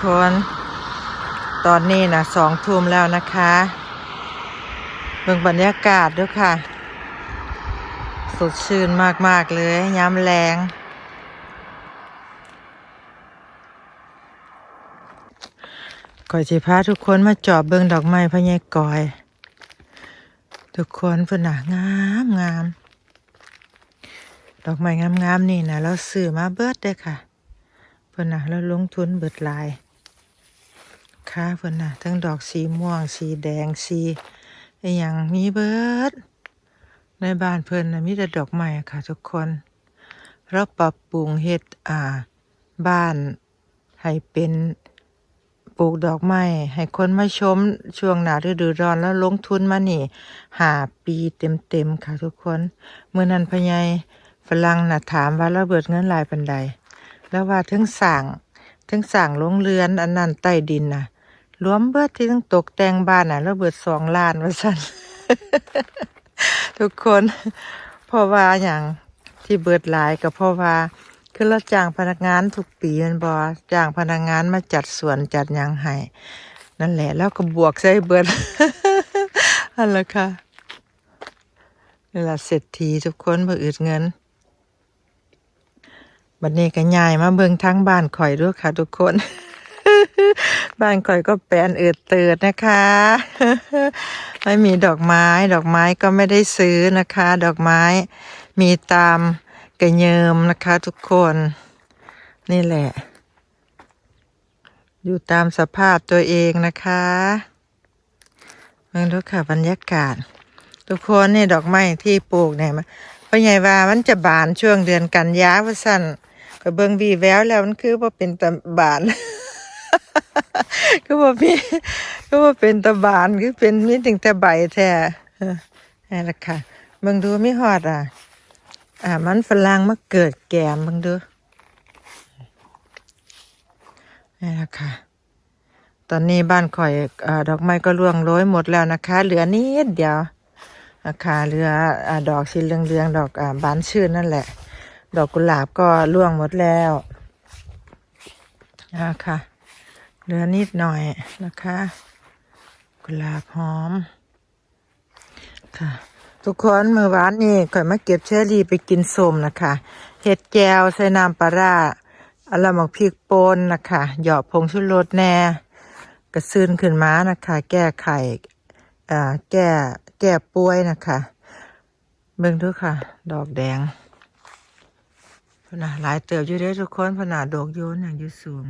ทุกคน ตอนนี้นะสองทุ่มแล้วนะคะเบิ่งบรรยากาศด้วยค่ะ สดชื่นมาก ๆ เลยย้ำแรงก่อยสิพาทุกคนมาจอบเบิ่งดอกไม้พะยายก่อย ทุกคนเพิ่นน่ะงามงามดอกไม้งามๆนี่นะเราซื้อมาเบิดเด้อค่ะเพิ่นนะเราลงทุนเบิดลาย ค่ะเพิ่นน่ะทั้งดอกสีม่วง สีแดงสีอหย่างมีเบิด ในบ้านเพิ่นน่ะมีแต่ดอกไม้ค่ะทุกคนเราปรับปรุงเฮ็ดอ่า บ้านให้เป็นปลูกดอกไม้ให้คนมาชมช่วงหนาฤดูร้อนแล้วลงทุนมานี่หาปีเต็มๆค่ะทุกคนเมื่อนั้นพะยายฝรั่งน่ะถามว่าเราเบิดเงินลายปานใด แล้วว่าถึงสั่งถึงสั่งโรงเรือนอันนั้นใต้ดินน่ะ รวมเบิดที่ต้องตกแต่งบ้านน่ะแล้วเบิดสองล้านว่าซั่นทุกคนเพราะว่าอย่างที่เบิดหลายก็เพราะว่าคือเราจ้างพนักงานทุกปีมันบ่จ้างพนักงานมาจัดสวนจัดยังให้นั่นแหละแล้วก็บวกใส่เบิดอันละค่ะนี่ล่ะเศรษฐีทุกคนบ่อึดเงินบัดนี้ก็ยายมาเบิงทั้งบ้านข่อยด้วยค่ะทุกคน บ้านข่อยก็แปลนเอืดเติดนะคะ ไม่มีดอกไม้ ดอกไม้ก็ไม่ได้ซื้อนะคะ ดอกไม้มีตามกระเยิมนะคะทุกคนนี่แหละ อยู่ตามสภาพตัวเองนะคะเบิ่งดูค่ะบรรยากาศ ทุกคนนี่ดอกไม้ที่ปลูกเนี่ยมันพ่อใหญ่ว่ามันจะบานช่วงเดือนกันยาว่าสั่นก็เบิ่งบีแววแล้วมันคือว่าเป็นตบาน ก็ว่ามีก็ว่าเป็นตะบานคือเป็นมีถึงแต่ใบแท้นี่แหละค่ะเบิ่งดูไม่ฮอดอะ อ่า มันฝรั่งมาเกิดแกมเบิ่งดูนี่แหละค่ะตอนนี้บ้านข่อยอดอกไม้ก็ร่วงโรยหมดแล้วนะคะ เหลือนิดเดียวนะคะเหลืออดอกสีเหลืองๆดอกอบานชื่นนั่นแหละ ดอกกุหลาบก็ร่วงหมดแล้วนะคะ เหลือนิดหน่อยนะคะกุหลาบหอม ค่ะ ทุกคนเมื่อวานนี้ข่อยมาเก็บเชอรี่ไปกินส้มนะคะเห็ดแจวใส่น้ำปลาร้าอะละหมักพริกป่นนะคะหยอดผงชูรสแน่กระซึนขึ้นมานะคะ แก้ไข่แก้แก้ป่วยนะคะ เบิ่งดูค่ะ ดอกแดงพนาหลายเติบอยู่เด้อทุกคนพนาดอกโยนอย่างยู่สูง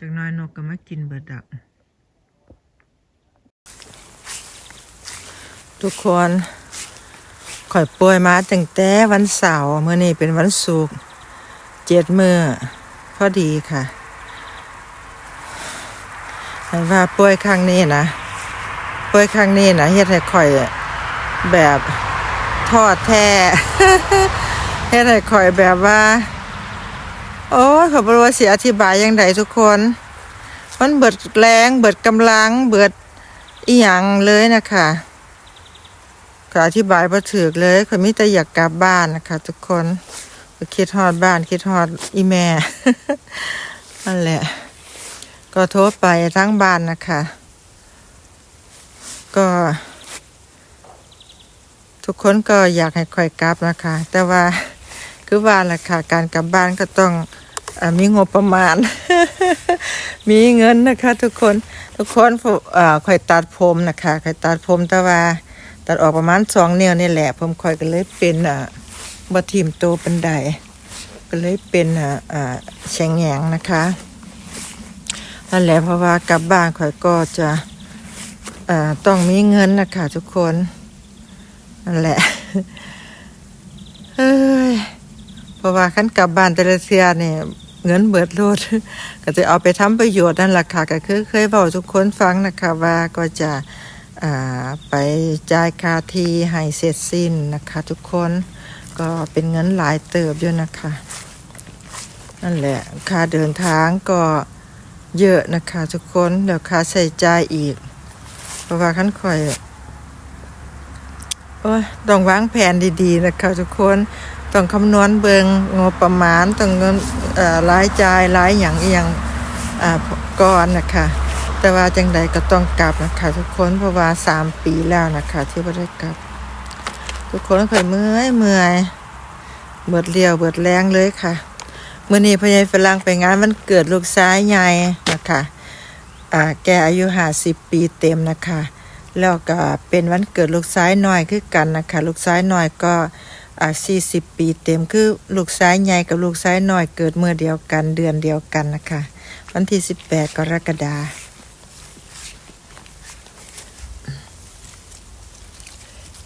จากน้อยนกก็มากินเบิดดัก ทุกคนข่อยป่วยมาตั้งแต่วันเสาร์เมื่อนี้เป็นวันศุกร์เจ็ดมือพอดีค่ะให้ว่าป่วยครั้งนี้นะป่วยครั้งนี้นะเฮ็ดให้ข่อยแบบทอดแท้เฮ็ดให้ข่อยแบบว่า โอ้ยขอบรวสิอธิบายยังไงทุกคน มันเบิดแรงเบิดกำลัง เบิดอีหยังเลยนะคะก็อธิบายบ่ถูกเลยขอมีแต่อยากกลับบ้านนะคะ ทุกคนคิดฮอดบ้านคิดฮอดอีแม่นั่นแหละ ก็โทรไปทั้งบ้านนะคะ ก็ ทุกคนก็อยากให้ค่อยกลับนะคะ แต่ว่า คือว่าแหละค่ะ การกลับบ้านก็ต้องอมีงบประมาณ มีเงินนะคะ ทุกคนทุกคนอคอยตัดผมนะคะคอยตัดผมแต่ว่าตัดออกประมาณสองนิ้วนี่แหละ ผมคอยก็เลยเป็นอ่าบัทีมโตเป็นไดก็เลยเป็นอ่าอ่าแฉงแหงนะคะนั่นแหละเพราะว่ากลับบ้านข่อยก็จะอ่อต้องมีเงินนะคะทุกคนนั่นแหละ เฮ้ยเพ ราะว่าขั้นกลับบ้านแต่ละเทื่อเนี่ยเงินเบิดโลดก็จะเอาไปทำประโยชน์นั่นแหละค่ะก็คือเคยบอกทุกคนฟังนะคะว่าก็จะไปจ่ายค่าที่ให้เสร็จสิ้นนะคะ ทุกคนก็เป็นเงินหลายเติบอยู่นะคะ นั่นแหละค่าเดินทางก็เยอะนะคะทุกคนเดี๋ยวค่าใช้จ่ายอีก เพราะว่าขั้นข่อยโอ้ยต้องวางแผนดีๆนะคะทุกคน ต้องคำนวณเบิงงบประมาณต้องเงินรายจ่ายรายอย่างอหย่างอ่าก่อนนะคะแต่ว่าจังใดก็ต้องกลับนะคะทุกคนเพราะว่าสามปีแล้วนะคะที่ไม่ได้กลับ ทุกคนเคยเมื่อยเมื่อยเบิดเลี้ยวเบิดแรงเลยค่ะเมื่อนี้พอใหญายฝรั่งไปงานวันเกิดลูกชายใหญ่นะคะแกอายุห้าสิบปีเต็มนะคะ แล้วก็เป็นวันเกิดลูกชายน้อยคือกันนะคะ ลูกชายน้อยก็ อ่าสี่สิบปีเต็มคือลูกชายใหญ่กับลูกชายน้อยเกิดเมื่อเดียวกันเดือนเดียวกันนะคะ วันที่สิบแปดกรกฎาคม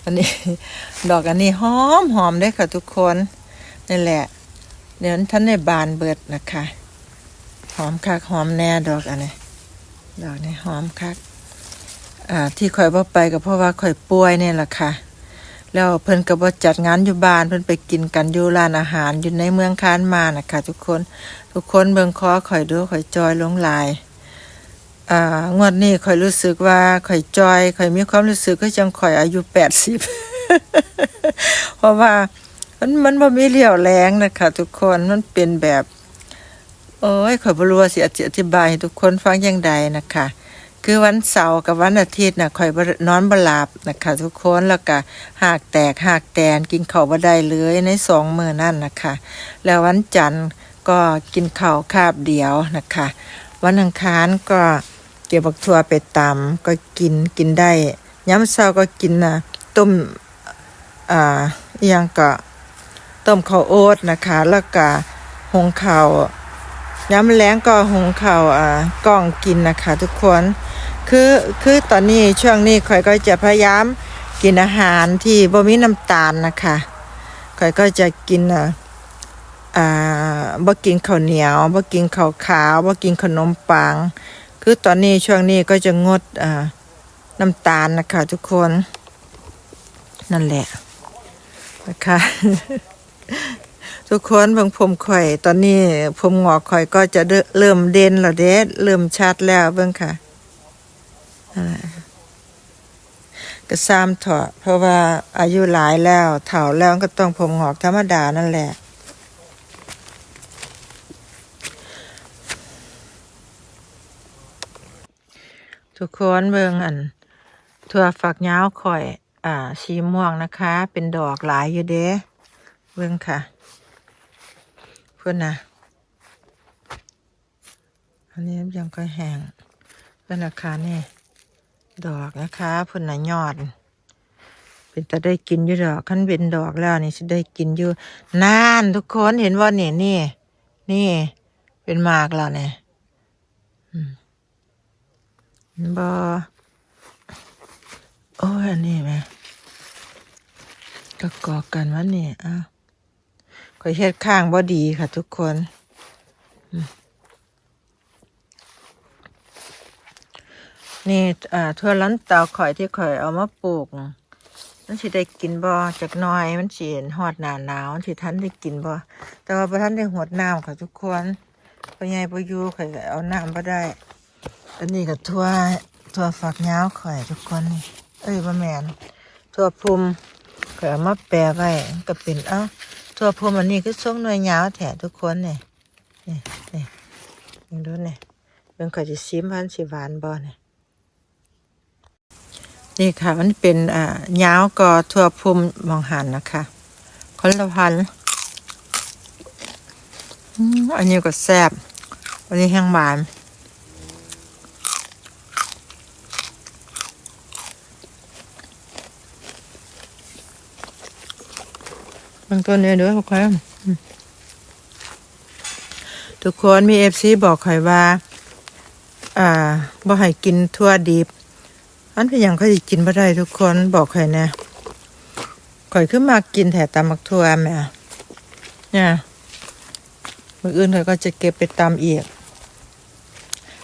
อันนี้ดอกอันนี้หอมหอมด้อค่ะทุกคนนี่แหละ เดี๋ยวท่านในบานเบิดนะคะ หอมคักหอมแน่ดอกอันนี้ดอกนี้หอมคักอ่าที่ข่อยบ่ไปก็เพราะว่าข่อยป่วยเนี่ยแหละค่ะ แล้วเพิ่นก็บ่จัดงานอยู่บ้านเพิ่นไปกินกันอยู่ร้านอาหารอยู่ในเมืองคานมานะคะทุกคน ทุกคนเบิ่งคอข่อยดูข่อยจอยลงหลายอ่างวดนี้ข่อยรู้สึกว่าข่อยจอยข่อยมีความรู้สึกก็จังข่อยอายุแปดสิบเพราะว่ามันมันบ่มีเรี่ยวแรงนะคะทุกคนมันเป็นแบบ โอ้ยข่อยบ่รู้ว่าสิอธิบายให้ทุกคนฟังย่างใดนะคะ คือวันเสาร์กับวันอาทิตย์น่ะข่อยนอนบ่หลับนะคะทุกคนแล้วก็หากแตกหากแตนกินข้าวบ่ได้เลยในสองมือนั่นนะคะ แล้ววันจันทร์ก็กินข้าวคาบเดียวนะคะ วันอังคารก็เก็บบักทัวไปตำก็กินกินได้ย้ำเช้าก็กินนะต้มอ่าอหยังก็ต้มข้าวโอ๊ตนะคะ แล้วก็หงข้าวย้ำแล้งก็หงข้าวอ่ากล้องกินนะคะ ทุกคน คือคือตอนนี้ช่วงนี้ข่อยก็จะพยายามกินอาหารที่บ่มีน้ำตาลนะคะข่อยก็จะกินอะอ่าบ่กินข้าวเหนียวบ่กินข้าวขาวบ่กินขนมปัง คือตอนนี้ช่วงนี้ก็จะงดอ่าน้ำตาลนะคะทุกคน นั่นแหละนะคะทุกคนเบิ่งผมข่อย ตอนนี้ผมงอกข่อยก็จะเริ่มเด่นแล้วเด้เริ่มชัดแล้วเบิ่งค่ะ นั่นแหละก็ซ้ำเถอะเพราะว่าอายุหลายแล้วเฒ่าแล้วก็ต้องผมงอกธรรมดานั่นแหละทุกคนเบิ่งอันถั่วฝักยาวข่อย อ่าสีม่วงนะคะ เป็นดอกหลายอยู่เด้เบิ่งค่ะเพื่อนนะอันนี้ยังก็แห้งเพื่อนนะคะนี่ ดอกนะคะพื่อนน่ะยอด เป็นแต่ได้กินอยู่ดอกขั้นเป็นดอกแล้วนี่สิได้กินอยู่นานทุกคนเห็นว่าเนี่ยนี่ นี่ เป็นมากแล้วเนี่ยบอโอ้ยอันนี้ไหมก็กอกกันวะนี่อ้าวข่อยเฮ็ดข้างบ่ดีค่ะทุกคน อืม นี่อ่าทั่วล้นเตาข่อยที่ข่อยเอามาปลูก มันสิได้กินบ่จากน้อยมันสิฮอดหนาหนาวมันสิทันได้กินบ่แต่ว่าบ่ทันได้หดน้ำค่ะทุกคนพ่อใหญ่บ่อยู่ข่อยก็เอาน้ำบ่ได้ อันนี้ก็ทั่วทั่วฝักยาวข่อยทุกคนนี่เอ้ยบ่แม่นทั่วพุ่มข่อยเอามาแปรไว้ก็เป็นเอ้าทั่วพุ่มอันนี้คือทรงหน่วยยาวแท้ทุกคนนี่นี่นี่ยังดูนี่เบิ่งข่อยสิซิมพันสิหวานบ่นี่ นี่ค่ะ มันเป็นอ่ายาวก็ทั่วพุมมองหันนะคะคนละพันอันนี้ก็แซ่บอันนี้แห้งหวานบางตัวนี่ยด้วกเขาอืมทุกคนมีเอฟซีบอกข่อยว่า อ่าบ่ให้กินทั่วดิบ อันเป็นอย่างเขาจะกินบ่ได้ทุกคนบอกข่อยแนะข่อยขึ้นมากินแถตำมักทั่วแม่เนี่ยมืออื่นข่อยก็จะเก็บไปตำอีก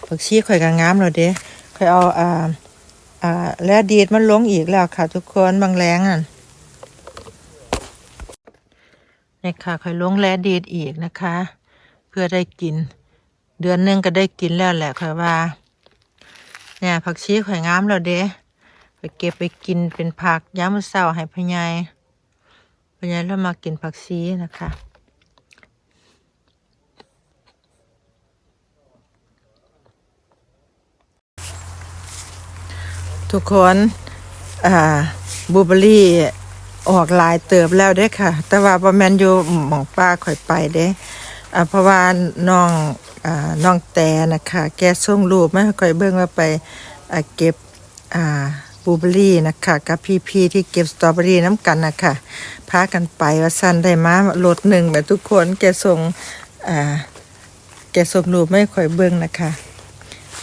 ผักชีข่อยก็งามแล้วเด้ข่อยเอาอ่าอ่าแล้วดีดมันลงอีกแล้วค่ะ ทุกคนบางแรงอะนี่ค่ะค่อยลงแลดีดอีกนะคะ เพื่อได้กิน เดือนนึงก็ได้กินแล้วแหละค่อยว่า เนี่ยผักชีข่อยงามแล้วเด้ไปเก็บไปกินเป็นผักย้ำมือเสาให้พญายพญายแล้วมากินผักชีนะคะทุกคนบูเบอรี่ออกลายเติบแล้วเด้ค่ะ แต่ว่าบอแมนอยู่หมองป้าข่อยไปเด้เพราะว่าน้อง น้องแต่นะคะ แกส่งรูปมาให้ข่อยเบิ่งว่าไปเก็บบูเบอรี่นะคะ กับพี่ๆที่เก็บสตรอเบอรี่น้ำกันนะคะพากันไปว่าซั่นได้มารถหนึ่งแบบทุกคนแกส่งแกส่งรูปมาให้ข่อยเบิ่งนะคะ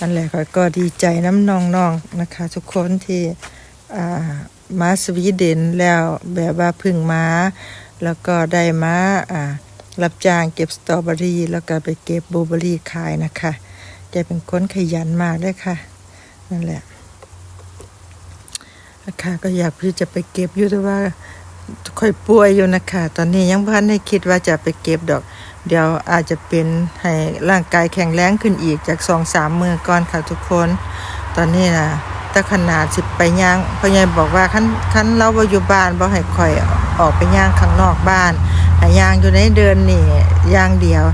นั่นแหละค่ะก็ดีใจน้ำน้องๆนะคะ ทุกคนที่มาสวีเดนแล้วแบบว่าพึ่งมาแล้วก็ได้มาอ่า รับจ้างเก็บสตรอเบอรี่แล้วก็ไปเก็บบลูเบอรี่ขายนะคะแกเป็นคนขยันมากเลยค่ะ นั่นแหละนะคะก็อยากที่จะไปเก็บอยู่แต่ว่าค่อยป่วยอยู่นะคะ ตอนนี้ยังพันได้คิดว่าจะไปเก็บดอก เดี๋ยวอาจจะเป็นให้ร่างกายแข็งแรงขึ้นอีกจากสองสามมือก่อนค่ะทุกคน ตอนนี้นะ ถ้าขนาดสิไปย่างพ่อใหญ่บอกว่าคันคันเราบ่อยู่บ้านบ่ให้ข่อยออกไปย่างข้างนอกบ้านให้ย่างอยู่ในเดินนี่ย่างเดียว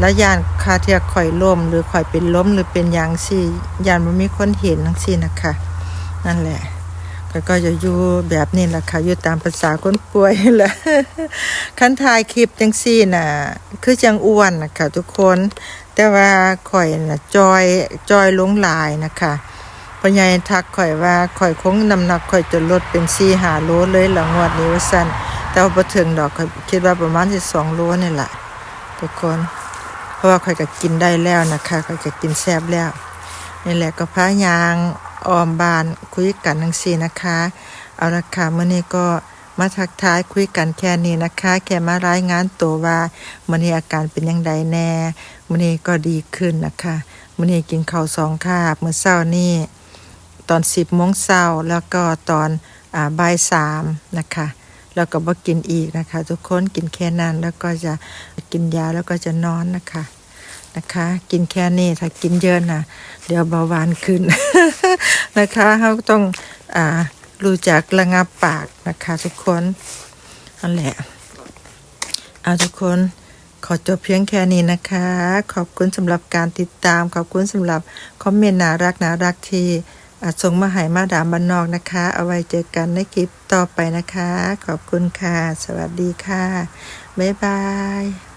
แล้วยานคาเทียข่อยล้มหรือข่อยเป็นล้มหรือเป็นยางซี่ยานบ่มีคนเห็นทั้งซี่นะคะ นั่นแหละก็ก็จะอยู่แบบนี้แหละค่ะอยู่ตามภาษาคนป่วยแหละคันถ่ายคลิปจังซี่น่ะ คือจังอ้วนนะคะทุกคน แต่ว่าข่อยน่ะจอยจอยลงหลายนะคะ พ่อใหญ่ทักข่อยว่าข่อยคงน้ำหนักข่อยจะลดเป็น4 5โลเลยหละงวดนี้ว่าซั่นแต่ว่าบ่ถึงดอกข่อยคิดว่าประมาณสิ2โลนี่แหละทุกคน เพราะว่าข่อยก็กินได้แล้วนะคะข่อยก็กินแซ่บแล้วนี่แหละก็พายางออมบานคุยกันทั้งสี่นะคะ เอาละค่ะเมื่อนี้ก็มาทักทายคุยกันแค่นี้นะคะ แค่มารายงานตัวว่ามื่อนี้อาการเป็นยังไงแน่มื่อนี้ก็ดีขึ้นนะคะมื่อนี้กินข้าวสองคาบเมื่อเช้านี่ ตอนสิบโมงเช้าแล้วก็ตอนอบ่ายสามนะคะ แล้วก็บ่กินอีกนะคะ ทุกคนกินแค่นั้นแล้วก็จะกินยาแล้วก็จะนอนนะคะนะคะ กินแค่นี้ถ้ากินเยอะนะเดี๋ยวเบาหวานขึ้นนะคะเขาต้องอ่ารู้จักระงับปากนะคะ ทุกคนนั่นแหละเอาทุกคนขอจบเพียงแค่นี้นะคะ ขอบคุณสำหรับการติดตาม ขอบคุณสำหรับคอมเมนต์น่ารักน่ารักที่ ส่งมาหายมาดามบันนอกนะคะ เอาไว้เจอกันในคลิปต่อไปนะคะ ขอบคุณค่ะ สวัสดีค่ะ บ๊ายบาย